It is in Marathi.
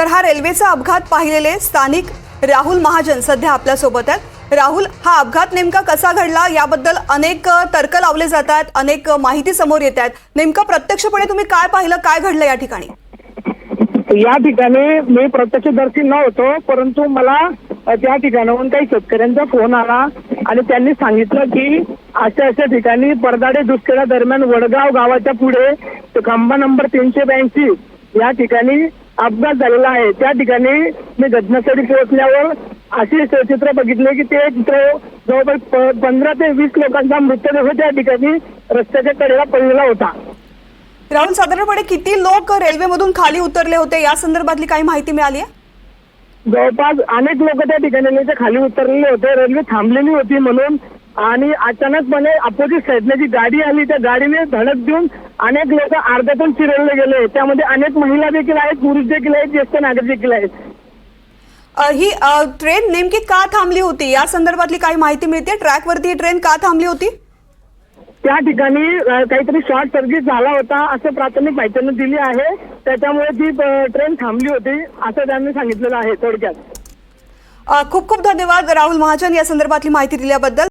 तर हा रेल्वेचा अपघात पाहिलेले स्थानिक राहुल महाजन सध्या आपल्यासोबत आहेत. राहुल हा अपघात नेमका कसा घडला? याबद्दल अनेक तर्क लावले जात आहेत अनेक माहिती समोर येत आहेत नेमकं प्रत्यक्षपणे तुम्ही काय पाहिलं काय घडलं या ठिकाणी? या ठिकाणी मी प्रत्यक्षदर्शी नव्हतो परंतु मला त्या ठिकाणाहून काही शेतकऱ्यांचा फोन आला आणि त्यांनी सांगितलं की अशा अशा ठिकाणी परदाडे दुष्काळा दरम्यान वडगाव गावाच्या पुढे तो खांबा नंबर तीनशे ब्याऐंशी या ठिकाणी अपघात झालेला आहे. त्या ठिकाणी मी घटनास्थळी पोहोचल्यावर असे चित्र बघितले की ते चित्र जवळपास पंधरा ते वीस लोकांचा मृतदेह त्या ठिकाणी रस्त्याच्या कडेला पडलेला होता. राहुल साधारणपणे किती लोक रेल्वेमधून खाली उतरले होते? या संदर्भातली काही माहिती मिळाली आहे? जवळपास अनेक लोक त्या ठिकाणी खाली उतरलेले होते. रेल्वे थांबलेली होती म्हणून आणि अचानकपणे अपोजिट साईडने जी गाडी आली त्या गाडीने धडक देऊन अनेक लोक अर्ध्यातून चिरवले गेले. त्यामध्ये अनेक महिला देखील आहेत पुरुष देखील आहेत ज्येष्ठ नागरिक देखील आहेत. ही ट्रेन नेमकी का थांबली होती? या संदर्भातली काही माहिती मिळते. ट्रॅकवरती ही ट्रेन का थांबली होती? त्या ठिकाणी काहीतरी शॉर्ट सर्किट झाला होता असं प्राथमिक माहितीनं दिली आहे. त्याच्यामुळे ती ट्रेन थांबली होती असं त्यांनी सांगितलेलं आहे थोडक्यात. खूप खूप धन्यवाद राहुल महाजन या संदर्भातली माहिती दिल्याबद्दल.